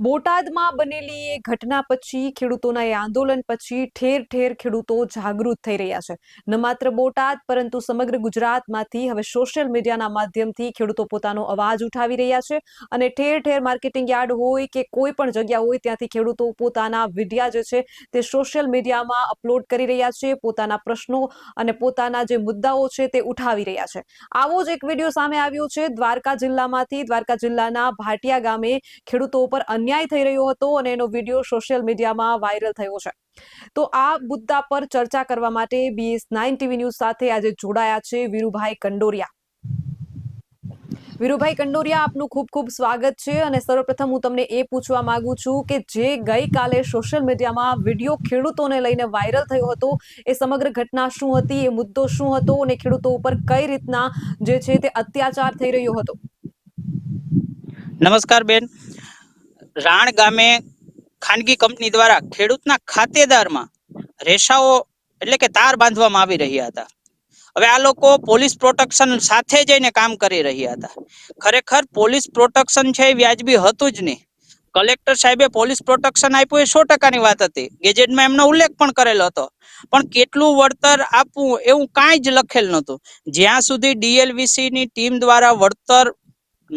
બોટાદમાં બનેલી એ ઘટના પછી ખેડૂતોના એ આંદોલન પછી ઠેર ઠેર ખેડૂતો જાગૃત થઈ રહ્યા છે. ન માત્ર બોટાદ, પરંતુ સમગ્ર ગુજરાતમાંથી હવે સોશિયલ મીડિયાના માધ્યમથી ખેડૂતો પોતાનો અવાજ ઉઠાવી રહ્યા છે અને ઠેર ઠેર માર્કેટિંગ યાર્ડ હોય કે કોઈ પણ જગ્યા હોય ત્યાંથી ખેડૂતો પોતાના વિડિયા જે છે તે સોશિયલ મીડિયામાં અપલોડ કરી રહ્યા છે, પોતાના પ્રશ્નો અને પોતાના જે મુદ્દાઓ છે તે ઉઠાવી રહ્યા છે. આવો જ એક વીડિયો સામે આવ્યો છે. દ્વારકા જિલ્લામાંથી, દ્વારકા જિલ્લાના ભાટિયા ગામે ખેડૂતો ઉપર અન્યાય થઈ રહ્યો હતો અને એનો વીડિયો સોશિયલ મીડિયામાં વાયરલ થયો છે. તો આ મુદ્દા પર ચર્ચા કરવા માટે બીએસ નાઇન ટીવી ન્યૂઝ સાથે આજે જોડાયા છે વીરુભાઈ કંડોરિયા. વીરુભાઈ કંડોરિયા, આપનું ખૂબ ખૂબ સ્વાગત છે અને સર્વપ્રથમ હું તમને એ પૂછવા માંગુ છું કે જે ગઈકાલે સોશિયલ મીડિયામાં વીડિયો ખેડૂતોને લઈને વાયરલ થયો હતો, એ સમગ્ર ઘટના શું હતી, એ મુદ્દો શું હતો અને ખેડૂતો ઉપર કઈ રીતના જે છે તે અત્યાચાર થઈ રહ્યો હતો? નમસ્કાર બેન. રાણ ગામે ખાનગી કંપની દ્વારા ખેડૂતના ખાતેદારમાં રેસાઓ એટલે કે તાર બાંધવામાં આવી રહ્યા હતા. હવે આ લોકો પોલીસ પ્રોટેક્શન સાથે જઈને કામ કરી રહ્યા હતા. ખરેખર પોલીસ પ્રોટેક્શન છે એ વ્યાજબી હતું જ નહીં. કલેક્ટર સાહેબે પોલીસ પ્રોટેક્શન આપ્યું એ સો ટકાની વાત હતી. ગેજેટમાં એમનો ઉલ્લેખ પણ કરેલો હતો. પણ કેટલું વળતર આપવું એવું કાંઈ જ લખેલ નહોતું. જ્યાં સુધી ડીએલવીસીની ટીમ દ્વારા વળતર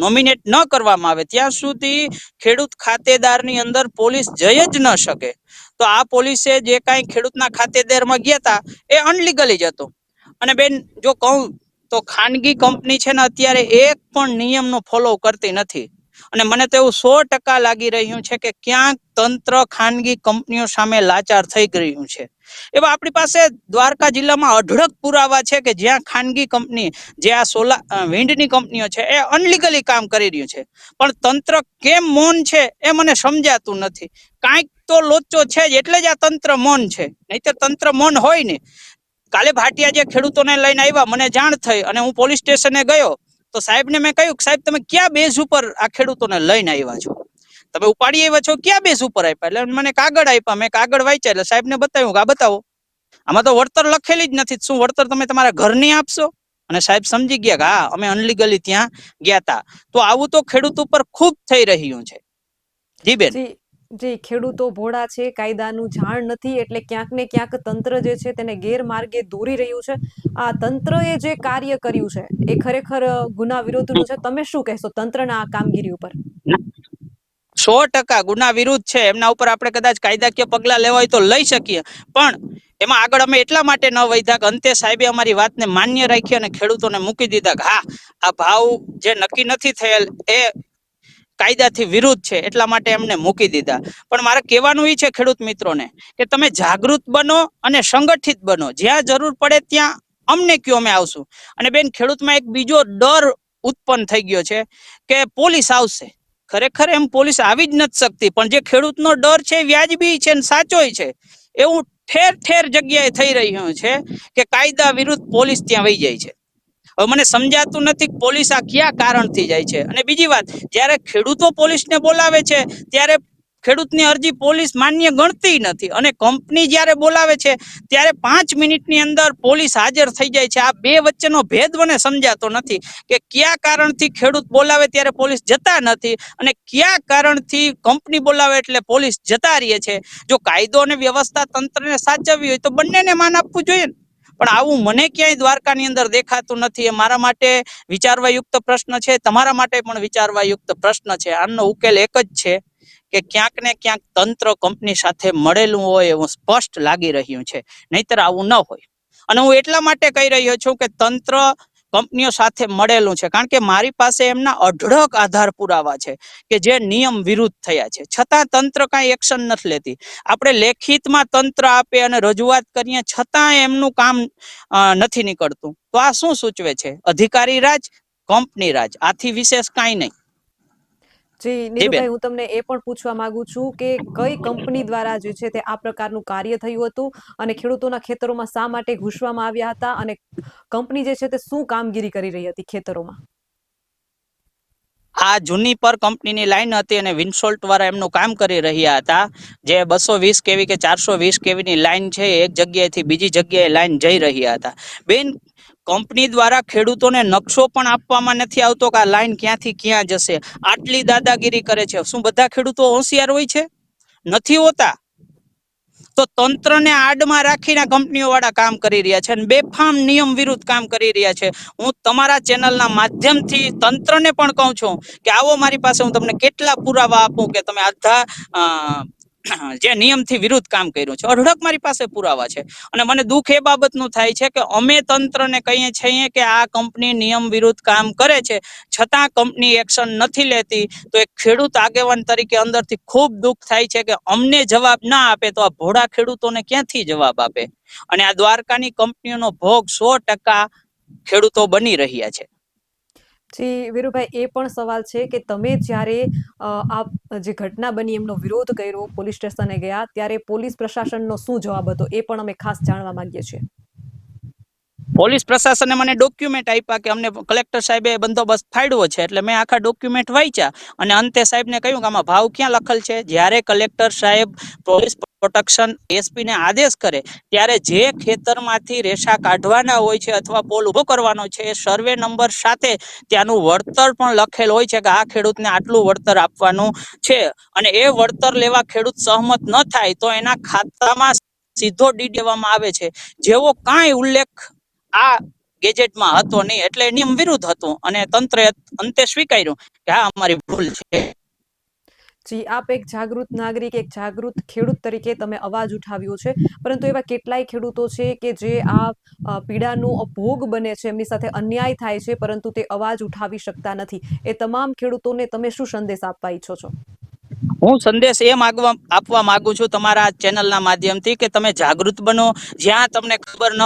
નોમિનેટ ન કરવામાં આવે, ત્યાં સુધી ખેડૂત ખાતેદારની અંદર પોલીસ જઈ જ ન શકે. તો આ પોલીસે જે કાંઈ ખેડૂતના ખાતેદારમાં ગયા હતા એ અનલીગલી જ હતો. અને બેન, જો કહું તો ખાનગી કંપની છે ને, અત્યારે એક પણ નિયમનો ફોલો કરતી નથી. અને મને તો એવું સો ટકા લાગી રહ્યું છે કે ક્યાંક તંત્ર, ખાનગી કંપનીઓ સામે લાચાર થઈ ગયું છે. એવા આપણી પાસે દ્વારકા જિલ્લામાં અઢળક પુરાવા છે કે જ્યાં ખાનગી કંપની, જે આ સોલા વિન્ડની કંપનીઓ છે, એ અનલીગલી કામ કરી રહ્યું છે. પણ તંત્ર કેમ મૌન છે એ મને સમજાતું નથી. કાંઈક તો લોચો છે જ, એટલે જ આ તંત્ર મૌન છે. નહીતર તંત્ર મૌન હોય ને. કાલે ભાટિયા જે ખેડૂતોને લઈને આવ્યા, મને જાણ થઈ અને હું પોલીસ સ્ટેશને ગયો. તો સાહેબને મેં કહ્યું સાહેબ, તમે ક્યાં બેઝ ઉપર આ ખેડૂતોને લઈને આવ્યા છો? તમે ઉપાડી આવ્યા છો? ક્યાં બેઝ ઉપર આપ્યા? એટલે મને કાગળ આપ્યા. મેં કાગળ વાંચ્યા. એટલે સાહેબને બતાવ્યું કે આ બતાવો. આમાં તો વળતર લખેલી જ નથી. શું વળતર તમે તમારા ઘરની આપશો? અને સાહેબ સમજી ગયા કે હા, અમે અનલીગલી ત્યાં ગયા હતા તો આવું તો ખેડૂત ઉપર ખૂબ થઈ રહ્યું છે. જી બેન. જી ખેડૂતો ભોળા છે, કાયદાનું જાણ નથી, એટલે ક્યાંક ને ક્યાંક તંત્ર જે છે તેને ગેરમાર્ગે દોરી રહ્યું છે. આ તંત્રએ જે કાર્ય કર્યું છે, એ ખરેખર ગુના વિરોધનું છે. તમે શું કહેશો તંત્રના આ કામગીરી ઉપર? સો ટકા ગુના વિરુદ્ધ છે. એમના ઉપર આપણે કદાચ કાયદાકીય પગલા લેવા હોય તો લઈ શકીએ. પણ એમાં આગળ અમે એટલા માટે ન વૈધા કે અંતે સાહેબે અમારી વાતને માન્ય રાખી અને ખેડૂતોને મૂકી દીધા કે હા, આ ભાવ જે નક્કી નથી થયેલ, એ કાયદાથી વિરુદ્ધ છે એટલા માટે એમને મૂકી દીધા. પણ મારે કહેવાનું એ છે ખેડૂત મિત્રોને કે તમે જાગૃત બનો અને સંગઠિત બનો. જ્યાં જરૂર પડે ત્યાં અમને કયો અમે આવશું. અને બેન, ખેડૂતમાં એક બીજો ડર ઉત્પન્ન થઈ ગયો છે કે પોલીસ આવશે. ખરેખર એમ પોલીસ આવી જ નથી શકતી, પણ જે ખેડૂતનો ડર છે વ્યાજબી છે ને સાચોય છે. એવું ઠેર ઠેર જગ્યાએ થઈ રહ્યું છે કે કાયદા વિરુદ્ધ પોલીસ ત્યાં વહી જાય છે. હવે મને સમજાતું નથી પોલીસ આ કયા કારણથી જાય છે. અને બીજી વાત, જ્યારે ખેડૂતો પોલીસને બોલાવે છે, ત્યારે ખેડૂતની અરજી પોલીસ માન્ય ગણતી નથી. અને કંપની જ્યારે બોલાવે છે, ત્યારે પાંચ મિનિટની અંદર પોલીસ હાજર થઈ જાય છે. આ બે વચ્ચેનો ભેદ મને સમજાતો નથી કે કયા કારણથી ખેડૂત બોલાવે ત્યારે પોલીસ જતા નથી અને કયા કારણથી કંપની બોલાવે એટલે પોલીસ જતા રહીએ છે. જો કાયદો અને વ્યવસ્થા તંત્રને સાચવવી હોય તો બંનેને માન આપવું જોઈએ ને. પણ આવું મને ક્યાંય દ્વારકાની અંદર દેખાતું નથી. એ મારા માટે વિચારવા યુક્ત પ્રશ્ન છે. તમારા માટે પણ વિચારવા યુક્ત પ્રશ્ન છે. આનો ઉકેલ એક જ છે કે ક્યાંક ને ક્યાંક તંત્ર કંપની સાથે મળેલું હોય એવું સ્પષ્ટ લાગી રહ્યું છે. નહીતર આવું ન હોય. અને હું એટલા માટે કહી રહ્યો છું કે તંત્ર કંપનીઓ સાથે મળેલું છે. કારણ કે મારી પાસે એમના અઢળક આધાર પુરાવા છે કે જે નિયમ વિરુદ્ધ થયા છે. છતાં તંત્ર કાંઈ એક્શન નથી લેતી. આપણે લેખિતમાં તંત્ર આપે અને રજૂઆત કરીએ છતાં એમનું કામ નથી નીકળતું. તો આ શું સૂચવે છે? અધિકારી રાજ, કંપની રાજ. આથી વિશેષ કાંઈ નહીં. જી નીરુભાઈ હું તમને એ પણ પૂછવા માંગુ છું કે કઈ કંપની દ્વારા જે છે તે આ પ્રકારનું કાર્ય થયું હતું અને ખેડૂતોના ખેતરોમાં શા માટે ઘૂસવામાં આવ્યા હતા અને કંપની જે છે તે શું કામગીરી કરી રહી હતી ખેતરોમાં? આ જૂની પર કંપનીની લાઈન હતી અને વિન્સોલ્ટ વાળા એમનું કામ કરી રહ્યા હતા. જે બસો વીસ કેવી કે ચારસો વીસ કેવીની લાઈન છે, એક જગ્યાએથી બીજી જગ્યાએ લાઈન જઈ રહ્યા હતા. બેન, કંપની દ્વારા ખેડૂતોને નકશો પણ આપવામાં નથી આવતો કે આ લાઈન ક્યાંથી ક્યાં જશે? આટલી દાદાગીરી કરે છે. શું બધા ખેડૂતો હોશિયાર હોય છે? નથી હોતા? તો તંત્રને આડમાં રાખીને કંપનીઓ વાળા કામ કરી રહ્યા છે અને બેફામ નિયમ વિરુદ્ધ કામ કરી રહ્યા છે. હું તમારા ચેનલના માધ્યમથી તંત્રને પણ કહું છું કે આવો મારી પાસે હું તમને કેટલા પુરાવા આપું કે તમે આધા જે નિયમથી વિરુદ્ધ કામ કર્યું છે. અઢળક મારી પાસે પુરાવા છે. અને મને દુઃખ એ બાબતનું થાય છે કે અમે તંત્રને કહીએ છીએ કે આ કંપની નિયમ વિરુદ્ધ કામ કરે છે. છતાં કંપની એક્શન નથી લેતી. તો એક ખેડૂત આગેવાન તરીકે અંદરથી ખૂબ દુઃખ થાય છે કે અમને જવાબ ના આપે તો આ ભોળા ખેડૂતોને ક્યાંથી જવાબ આપે? અને આ દ્વારકાની કંપનીઓનો ભોગ સો ટકા ખેડૂતો બની રહ્યા છે. જી વીરુભાઈ, એ પણ સવાલ છે કે તમે જ્યારે આ જે ઘટના બની એમનો વિરોધ કર્યો પોલીસ સ્ટેશને ગયા, ત્યારે પોલીસ પ્રશાસનનો શું જવાબ હતો? એ પણ અમે ખાસ જાણવા માંગીએ છીએ. પોલીસ પ્રશાસને મને ડોક્યુમેન્ટ આપ્યા કે અમને કલેક્ટર સાહેબે બંદોબસ્ત ફાડ્યો છે, એટલે મેં આખા ડોક્યુમેન્ટ વાંચ્યા. અને અંતે સાહેબને કહ્યું કે આમાં ભાવ ક્યાં લખેલ છે? જ્યારે કલેક્ટર સાહેબ પોલીસ પ્રોટેક્શન એસપીને આદેશ કરે, ત્યારે જે ખેતરમાંથી રેસા કાઢવાના હોય છે અથવા પોલ ઊભો કરવાનો છે, એ સર્વે નંબર સાથે ત્યાંનું વળતર પણ લખેલ હોય છે કે આ ખેડૂતને આટલું વળતર આપવાનું છે. અને એ વળતર લેવા ખેડૂત સહમત ન થાય તો એના ખાતામાં સીધો ડી દેવામાં આવે છે. જેવો કાંઈ ઉલ્લેખ આ ગેજેટમાં હતો નહીં, એટલે નિયમ વિરુદ્ધ હતું અને તંત્રે અંતે સ્વીકાર્યું કે આ અમારી ભૂલ છે. જી, આપ એક જાગૃત નાગરિક, એક જાગૃત ખેડૂત તરીકે તમે અવાજ ઉઠાવ્યો છે. પરંતુ એવા કેટલાય ખેડૂતો છે કે જે આ પીડાનો ભોગ બને છે, એમની સાથે અન્યાય થાય છે, પરંતુ તે અવાજ ઉઠાવી શકતા નથી. એ તમામ ખેડૂતોને તમે શું સંદેશ આપવા ઈચ્છો છો? હું સંદેશ એ માગવા, આપવા માંગુ છું તમારા ચેનલના માધ્યમથી કે તમે જાગૃત બનો. જ્યાં તમને ખબર ન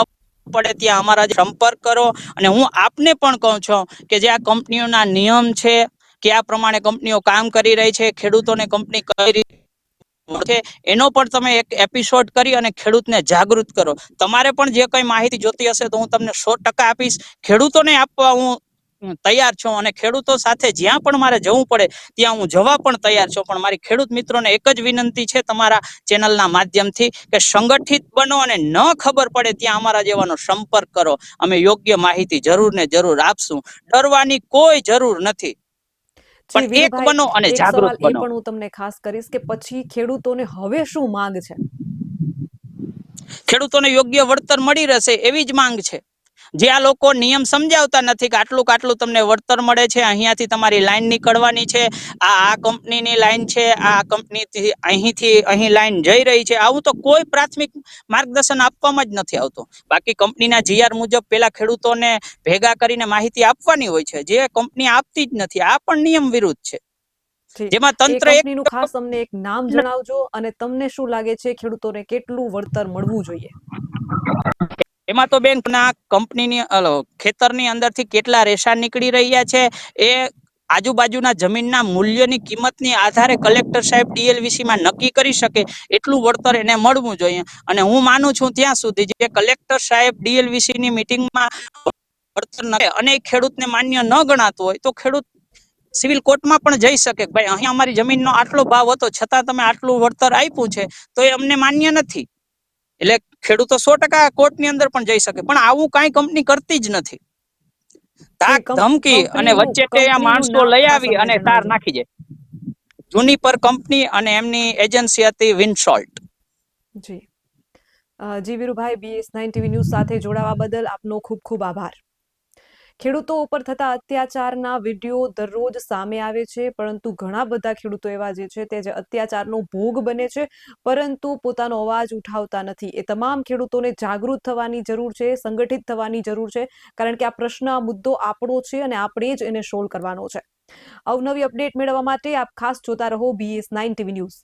પડે ત્યાં અમારા સંપર્ક કરો. અને હું આપને પણ કહું છું કે જે આ કંપનીઓના નિયમ છે કે આ પ્રમાણે કંપનીઓ કામ કરી રહી છે, ખેડૂતોને કંપની કઈ રીતે એનો પણ તમે એક એપિસોડ કરી અને ખેડૂતને જાગૃત કરો. તમારે પણ જે કઈ માહિતી જોતી હશે તો હું તમને સો ટકા આપીશ. ખેડૂતોને આપવા હું તૈયાર છું અને ખેડૂતો સાથે જ્યાં પણ મારે જવું પડે, ત્યાં હું જવા પણ તૈયાર છું. પણ મારી ખેડૂત મિત્રોને એક જ વિનંતી છે તમારા ચેનલના માધ્યમથી કે સંગઠિત બનો અને ન ખબર પડે ત્યાં અમારા જેવાનો સંપર્ક કરો. અમે યોગ્ય માહિતી જરૂર ને જરૂર આપશું. ડરવાની કોઈ જરૂર નથી. પણ એક બનો અને જાગૃત બનો. પણ હું તમને ખાસ કરીશ કે પછી ખેડૂતોને હવે શું માંગ છે? ખેડૂતોને યોગ્ય વળતર મળી રહેશે એવી જ માંગ છે. જે આ લોકો નિયમ સમજાવતા નથી કે આટલું કાટલું તમને વળતર મળે છે અહીંયાથી તમારી લાઈન નીકળવાની છે આ આ કંપનીની લાઈન છે આ કંપનીથી અહીંથી અહીં લાઈન જઈ રહી છે. આવું તો કોઈ પ્રાથમિક માર્ગદર્શન આપવામાં જ નથી આવતું. બાકી કંપનીના જીઆર મુજબ પેલા ખેડૂતોને ભેગા કરીને માહિતી આપવાની હોય છે. જે કંપની આપતી જ નથી આ પણ નિયમ વિરુદ્ધ છે. જેમાં તંત્ર કંપનીનું ખાસ તમને એક નામ જણાવજો અને તમને શું લાગે છે ખેડૂતોને કેટલું વળતર મળવું જોઈએ? એમાં તો બેન ના કંપનીની ખેતરની અંદરથી કેટલા રેશા નીકળી રહ્યા છે, એ આજુબાજુના જમીનના મૂલ્યની કિંમતની આધારે કલેક્ટર સાહેબ ડીએલવીસીમાં નક્કી કરી શકે એટલું વળતર એને મળવું જોઈએ. અને હું માનું છું ત્યાં સુધી જે કલેક્ટર સાહેબ ડીએલવીસીની મિટિંગમાં વળતર ન અને ખેડૂતને માન્ય ન ગણાતું હોય તો ખેડૂત સિવિલ કોર્ટમાં પણ જઈ શકે ભાઈ, અહીંયા અમારી જમીનનો આટલો ભાવ હતો, છતાં તમે આટલું વળતર આપ્યું છે, તો એ અમને માન્ય નથી. એટલે ખેડૂતો સો ટકા કોર્ટની અંદર પણ જઈ શકે. પણ આવું કાંઈ કંપની કરતી જ નથી. તાક ધમકી અને વચ્ચે તે માણસો લઈ આવી અને તાર નાખી જાય જૂની પર કંપની અને એમની એજન્સી હતી વિનસોલ્ટ. જી. જી Virubhai BS nine TV news સાથે જોડાવા બદલ આપનો ખૂબ ખૂબ આભાર. ખેડૂતો ઉપર થતા અત્યાચારના વીડિયો દરરોજ સામે આવે છે, પરંતુ ઘણા બધા ખેડૂતો એવા જે છે તે જે અત્યાચારનો ભોગ બને છે, પરંતુ પોતાનો અવાજ ઉઠાવતા નથી. એ તમામ ખેડૂતોને જાગૃત થવાની જરૂર છે, સંગઠિત થવાની જરૂર છે, કારણ કે આ પ્રશ્ન, આ મુદ્દો આપણો છે અને આપણે જ એને સોલ્વ કરવાનો છે. અવનવી અપડેટ મેળવવા માટે આપ ખાસ જોતા રહો બીએસ નાઇન ટીવી ન્યૂઝ